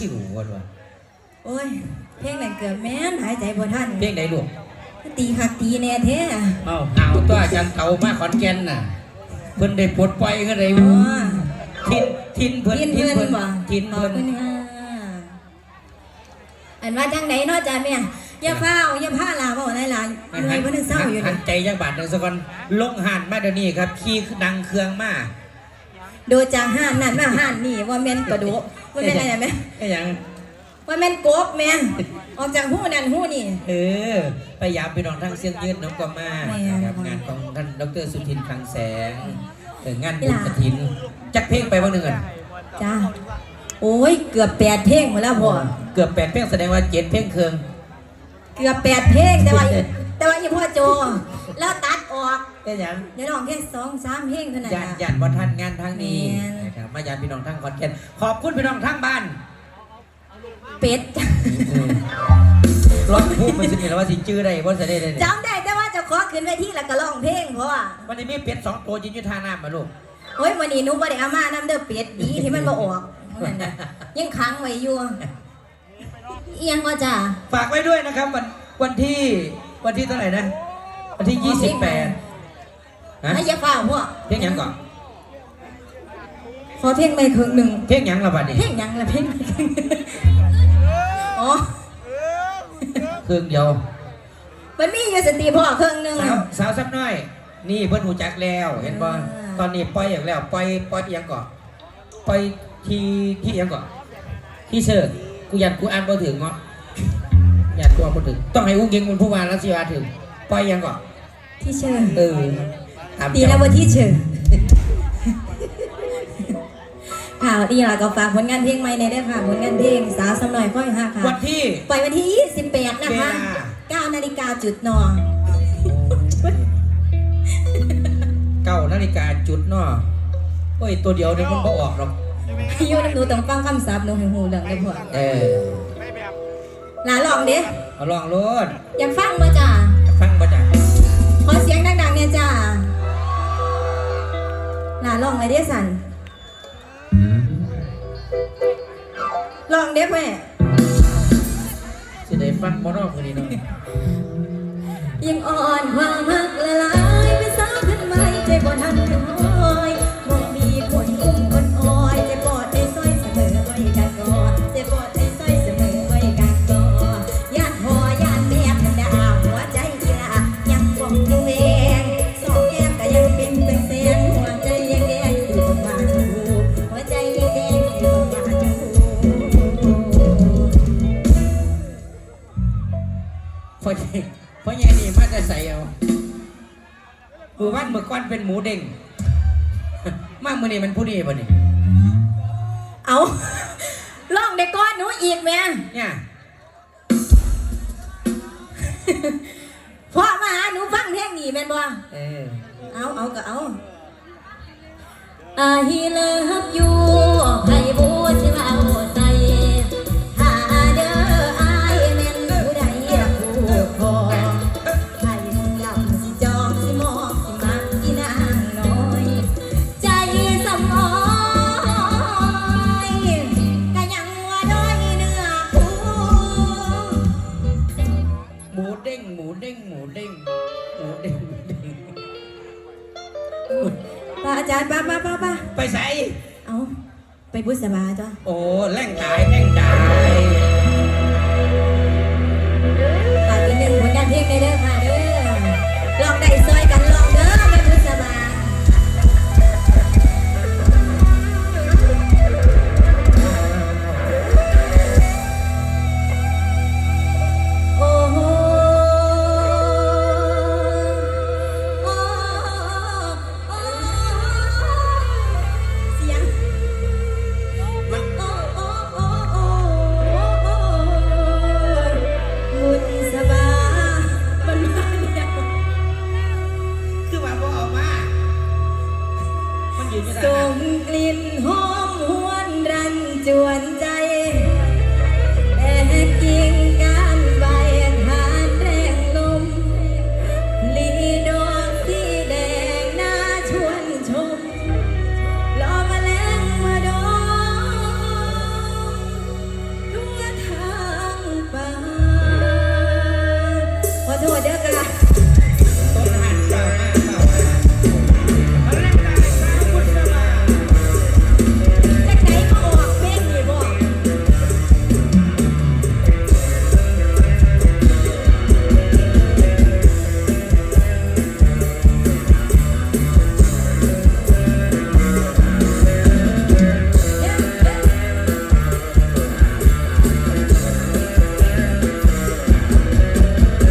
แซงชิวกันวะโอ้ย เพลงนั้นเกือบแม่นหายใจบ่ทันเพลงไหนลูกตีหักตีแน่แท้เอาเอาตัวอาจารย์เก่ามาขอนแก่นน่ะ เพิ่นได้ปลดปล่อยก็ได้อ๋อทินทินเพิ่นยินเพื่อนบ่ทินขอบเพิ่นคุณค่ะอันว่าจังไหนเนาะจ้าแม่อย่าพาวอย่าพาลาบ่ได้หลานหน่วยบ่ทันเศร้าอยู่หันี่นใจจังบาทหนึงสักคนลงหันมาเดี๋ยวนี้ครับ ขี่ดังเครื่องมา โดยจากห้านนั่นมาห้านนี่ว่าแม่นประดุ ว่าแม่นอะไรแม่ก็ยังว่าแม่นกบแม่นออกจากหูนั่นหูนี่ เออพยายามไปนอนทางเสียงยืนน้องก็มาแม่นะครับงานของท่านดรสุทินคลังแสงเอองานบุญกฐินจักเพลงไปบ้างหนึ่งอะจ้าโอ้ยเกือบแปดเพลงหมดแล้วพ่อเกือบแปดเพลงแสดงว่าเจ็ดเพลงเครื่องเกือบแปดเพลงแต่ว่าแต่ว่าอีพ่อโจแล้วตัด ออกก็ยังเดี๋ยวน้องแค่สองสามเพลงเท่านั้นญาติล่ะญาติวัฒนงานทางนี้แม่นนะครับมาญาติพี่น้องทั้งขอนแก่นขอบคุณพี่น้องทั้งบ้าน เป็ดรถพูดไปสิเนี่ยว่าสิจื้อได้ว่าจะได้ได้เนี่ยจำได้แต่ว่าเจะขอขึ้นเวทีแล้วก็ร้องเพลงเพราะว่าวันนี้มีเป็ดสองตัวยืนอยู่ท่าน้ำมาลูกโอ้ยวันนี้หนุบ่ได้เอามาน้ำเด้อเป็ดดีที่มันบ่ออกนั่นน่ะยังค้างไว้อยู่เอียงก็จ้าฝากไว้ด้วยนะครับวันวันที่วันที่เท่าไหร่นะ วันที่ยี่สิบแปดฮะให้อยาฟ้าวพ่อเพลงหยังก่อนขอเพลงไม่ครึ่งหนึ่งเพลงหยังละบัดนี้เพลงหยังละเพลงไม่ครึ่งอ๋อเครื่องเดียวมันมีอยู่สตรีพ่อเครื่องหนึ่งสาวสาวสักหน้อย นี่เพิ่นหูจักแล้ว เห็นบ่อ่าตอนนี้ปล่อยอย่างแล้วปล่อยปล่อยอีหยังก่อนปล่อยที่ที่หยังก่อนที่เสิร์ชกูยันกูอ่านบ่ถึงเนาะยันกูอ่านบ่ถึงต้องให้อุ้งยิงเป็นผู้ว่าแล้วสิว่าถึงปล่อยอีหยังก่อน ที่เชิญเออถามดีแล้วว่าที่เชิญค่ะดีแล้วก็ฝากผลงานเพลงใหม่ในได้อค่ะผลงานเพลงสาวสำหน่อยค่อยหักค่ะวันที่ปล่อยวันที่ 28 นะคะเวลา9นาฬิกาจุดนอนเก้านาฬิกาจุดเนาะโอ้ยตัวเดียวเนี่ยมันบ่ออกหรอกอยู่น้ำหนูต้องฟังคำศัพท์หนูให้หูเรื่องได้อพ่อเออหลาลองเด้เอาลองโลดอยากฟังมาจ้า ลาลองเลยเด้สันลองเด้แม่สิได้ฟังบ่เนาะมื้อนี้เนาะยังอ่อนความหักละลายเป็นสาวขึ้นใหม่ใจบ่ทันถึงอ้อยบ่มีคนอุ้มคน มือวันมือก้อนเป็นหมูเด้งมามื้อนี้มันผู้นี้บ่นี่เอาลองได้ก้อนหนูอีกแม่เนี่ยเพราะมาหาหนูฟังเพลงนี้แม่นบ่เออเอาเอาก็เอา I love you ให้บูสิว่าเจารย์ป้าป้าป้าป้าไปใส่เอาไปบุษบาจ้ะโอ้แร่งตายแร่งตาย